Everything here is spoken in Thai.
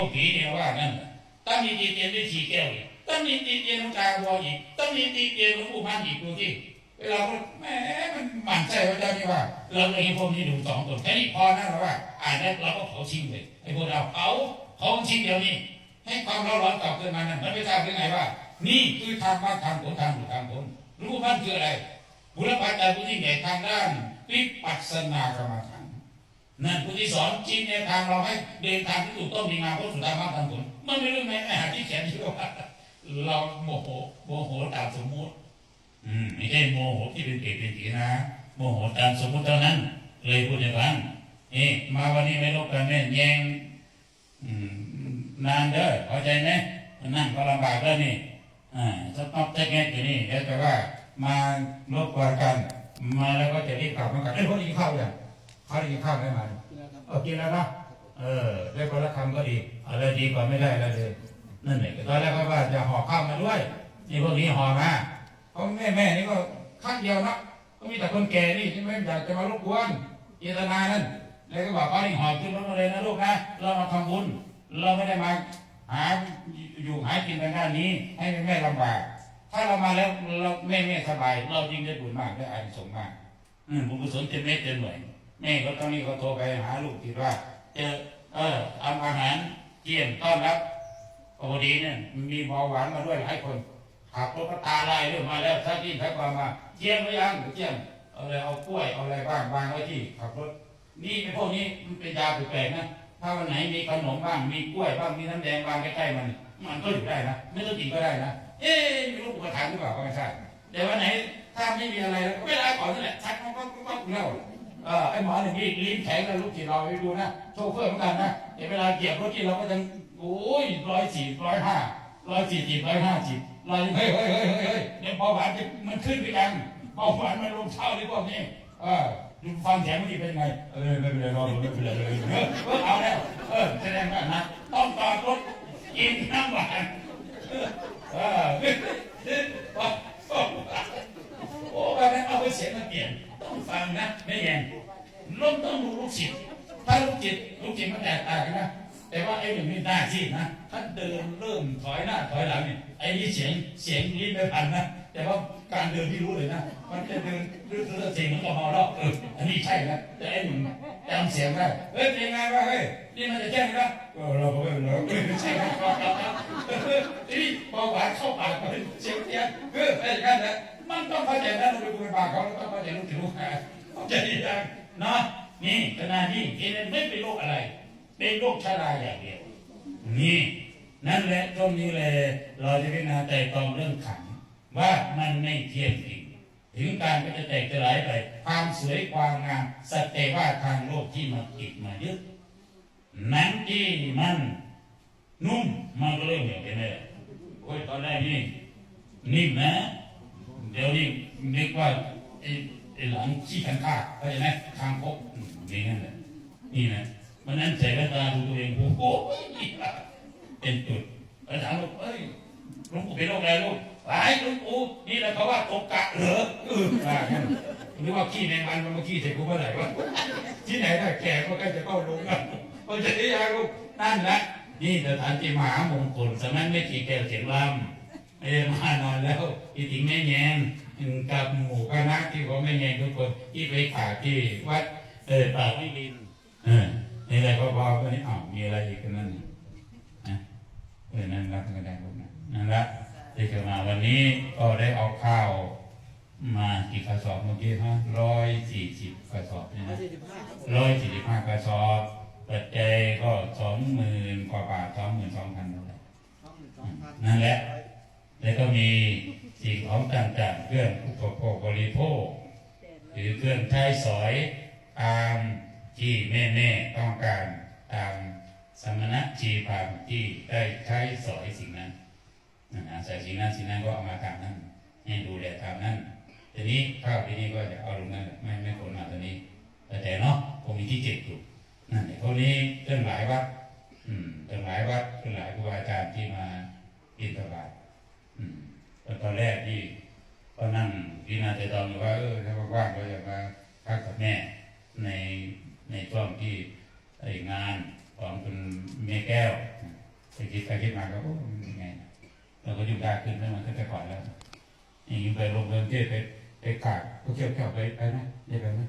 พวกผีเนี่ยว่านั่นน่ะตั้งมีตีเตียนด้วยฉีแก้วอีกตั้งมีตีเตียนน้ำตาวัวอีกตั้งมีตีเตียนหลวงปู่พันอีกดูที่เวลาก็แหมมันหมั่นใจว่าเจ้านี่ว่า เราเลยให้พวกนี้ดูสองคนแค่นี้พอนะเราว่าอ่านแล้วเราก็เผาทิ้งเลยไอ้พวกเราเผาเผาทิ้งเดียวนี้ ให้ความร้อนร้อนกลับขึ้นมานั่นมันไม่ทราบได้ไงว่า นี่คือทางมาทางผลทางหลุดทางผลรู้พันคืออะไรบุรพาจารย์ผู้ที่ใหญ่ทางด้านวิปัสสนากรรมฐ นั่นผู้ที่สอนชี้แนวทางเราให้เดินทางที่ถูกต้องดีงามเพราะสุดท้ายมาทางผลมันไม่รู้ไหมไอ้หาที่แขนที่ว่าเราโมโหโมโหตามสมมุติ อืมไม่ใช่โมโหที่เป็นเกศเป็นตีนะโมโหตามสมมุติเท่านั้น เลยพูดอย่างนั้นนี่มาวันนี้ไม่ลบกันแม่แยงอืมนานเด้อเข้าใจไหมนั่งก็ลำบากแล้วนี่อ่าจะต้องจะแง่อยู่นี่เดี๋ยวแต่ว่ามาลบกวนกันมาแล้วก็จะรีบกลับมากันเอ้ยพวกนี้กินข้าวยังเขาได้กินข้าวไหมมาเออกินแล้วเนาะเออได้คนละคำก็ดีอะไรดีกว่าไม่ได้อะไรเลยนั่นแหละตอนแรกก็ว่าจะห่อข้าวมาด้วยนี่พวกนี้ห่อมาเพราะแม่แม่นี่ก็ข้างเดียวเนาะก็มีแต่คนแก่นี่ที่ไม่อยากจะมารบกวนเจตนานั่นแล้วก็บอกป้านี่ห่อขึ้นรถมาเลยนะลูกนะเรามาทำบุญเราไม่ได้มาหาอยู่หากินทางด้านนี้ ให้แม่แม่ลำบาก ถ้าเรามาแล้วเราแม่แม่สบาย เราจริงได้บุญมากได้อานิสงส์มากอืมบุญกุศลเต็มเม็ดเต็มหน่วย แม่ก็ตอนนี้เขาโทรไปหาลูกที่ว่า เจอเออทำอาหารเกี่ยมต้อนรับโอ้ดีเนี่ยมีเบาหวานมาด้วยหลายคนขับรถก็ตาลายเรื่อมาแล้วถ้าที่ถ้าก่อนมมาเจียมหรือยังเจียมเอาอะไรเอากล้วยเอาอะไรบ้างวางไว้ที่ขับรถ นี่เป็นพวกนี้มันเป็นยาแปลกๆนะถ้าวันไหนมีขนมบ้างมีกล้วยบ้างมีน้ำแดงวางใกล้ๆมัน มันก็อยู่ได้นะไม่ต้องกินก็ได้นะเอ๊ะไม่รู้อุปทานหรือเปล่าก็ไม่ทราบแต่วันไหนถ้าไม่มีอะไรแล้วก็ไม่ได้ก่อนนั่นแหละชักก็ก็ก็แล้ว เออไอ้หมอเนี่ยมีลิ้นแข็งแล้วลูกที่เราไปดูนะโชเฟอร์เหมือนกันนะเดี๋ยวเวลาเหยียบรถที่เราก็จะโอ้ยร้อยสี่ร้อยห้าร้อยสี่สิบร้อยห้าสิบร้อยเฮ้ยเฮ้ยเฮ้ยเฮ้ยเฮ้ยเนี่ยเบาหวานจะมันขึ้นไปกันเบาหวานมันลงเท่าที่พวกนี้เออฟังเสียงมันดีเป็นไงเออไม่เป็นไรรอไม่เป็นไรเลยเออเอาแล้วเออแสดงว่านะต้องจอรถกินน้ำหวานเอออโอ้แบบนั้นเอาไปเสียงมาเปลี่ยนต้องฟังนะไม่แย่ง ล้มต้องดูลูกศิษย์ถ้าลูกจิตลูกจิตมันแตกต่างกันนะแต่ว่าไอ้หนึ่งนี่หน้าที่นะถ้าเดินเริ่มถอยหน้าถอยหลังเนี่ยไอ้นี่เสียงเสียงลิ้ไม่พันนะแต่ว่าการเดินที่รู้เลยนะมันจะเดินเรื่อยๆเสียงมันก็ฮอล์เอออันนี้ใช่นะแต่ไอ้หนึ่งจำเสียงได้เฮ้ยเป็นไงวะเฮ้ยนี่มันจะแจ้งนะเออเราก็ไม่รู้ไม่ใช่ครับทีนี้พอหวานเข้าปากเสียงเตี้ยเออไอ้อย่งนั้นะมันต้องเข้าใจนะเราไปดูในปากเขาต้องเข้าใจลูกศิษย์ลูกหาเข้าใจยังเนาะนี่ขณะที่เอเลนไม่เป็นโรคอะไร เป็นโรคชราอย่างเดียว นี่ นั่นแหละตรงนี้เลยเราจะพิจารณาแต่ตองเรื่องขันว่ามันไม่เที่ยงจริงถึงการก็จะแตกจะหลายไปความสวยความงามสเตว่าทางโลกที่มาติดมายึดนังที่มันนุ่มมันก็เริ่มเหี่ยวไปเลยโอ้ยตอนแรกนี่นิ่มนะ เดี๋ยวนี้นึกว่าไอ้ไอ้ หลังขี้ขันข้าเข้าใจไหมคางคกอืมนี่นั่นแหละนี่นะมันนั้นใส่แว่นตาดูตัวเองโอ้โหเป็นจุดแล้วถามลูกเอ้ยลุงปู่เป็นโรคอะไรลูกหลายลุงปู่นี่แหละเขาว่าตกกะเหรอเออว่างั้นหรือว่าขี้แมงมันมันมาขี้ใส่กูเมื่อไหร่วะที่ไหนได้แก่ก็ใกล้จะเข้าลงแล้วเขาจะได้ยังลูกนั่นแหละนี่สถานที่มหามงคลสมัยไม่กี่แก้วเสียงลำไม่ได้มานอนแล้วอีถิงแม่แยง กับหมู่คณะที่ผมแม่แยงทุกคนที่ไปขาที่วัด เออป่าไม่ลินเออนี่แหละก็พอก็นี่อ้าวมีอะไรอีกกันนั่นนะเออนั่นรับกันได้พวกนั้นนั่นละที่จะมาวันนี้ก็ได้เอาข้าวมากี่กระสอบเมื่อกี้ฮะร้อยสี่สิบกระสอบเนี่ยนะร้อยสี่สิบห้ากระสอบปัจจัยก็สองหมื่นกว่าบาทสองหมื่นสองพันนั่นแหละ แล้วก็มี สิ่งของต่างๆ เครื่องอุปโภคบริโภค หรือเครื่องใช้สอยตามที่แม่ๆต้องการตามสมณะชีพรามที่ได้ใช้สอยสิ่งนั้นนะฮะใส่สิ่งนั้นสิ่งนั้นก็เอามาตามนั้นให้ดูแลตามนั้นทีนี้ข้าวที่นี่ก็จะเอาลงนั้นไม่ไม่คนมาตัวนี้ แต่แต่เนาะผมมีที่เก็บอยู่นั่นแหละพวกนี้เรื่องหลายวัดอืมเรื่องหลายวัดเรื่องหลายครูบาอาจารย์ที่มาบิณฑบาตอืม ตอนแรกที่ก็นั่งพิจารณาใจตองอยู่ว่าเออถ้าว่างๆก็จะมาพักกับแม่ในในช่วงที่ไอ้งานของคุณเมแก้วไปคิดไปคิดมาก็โอ้มันยังไงเราก็อยู่ได้ขึ้นไม่เหมือนแต่ก่อนแล้วอย่างนี้ไปลงเดินเทศไปไปกาบพวกเที่ยวเที่ยวไปไปไหมได้ไปไหม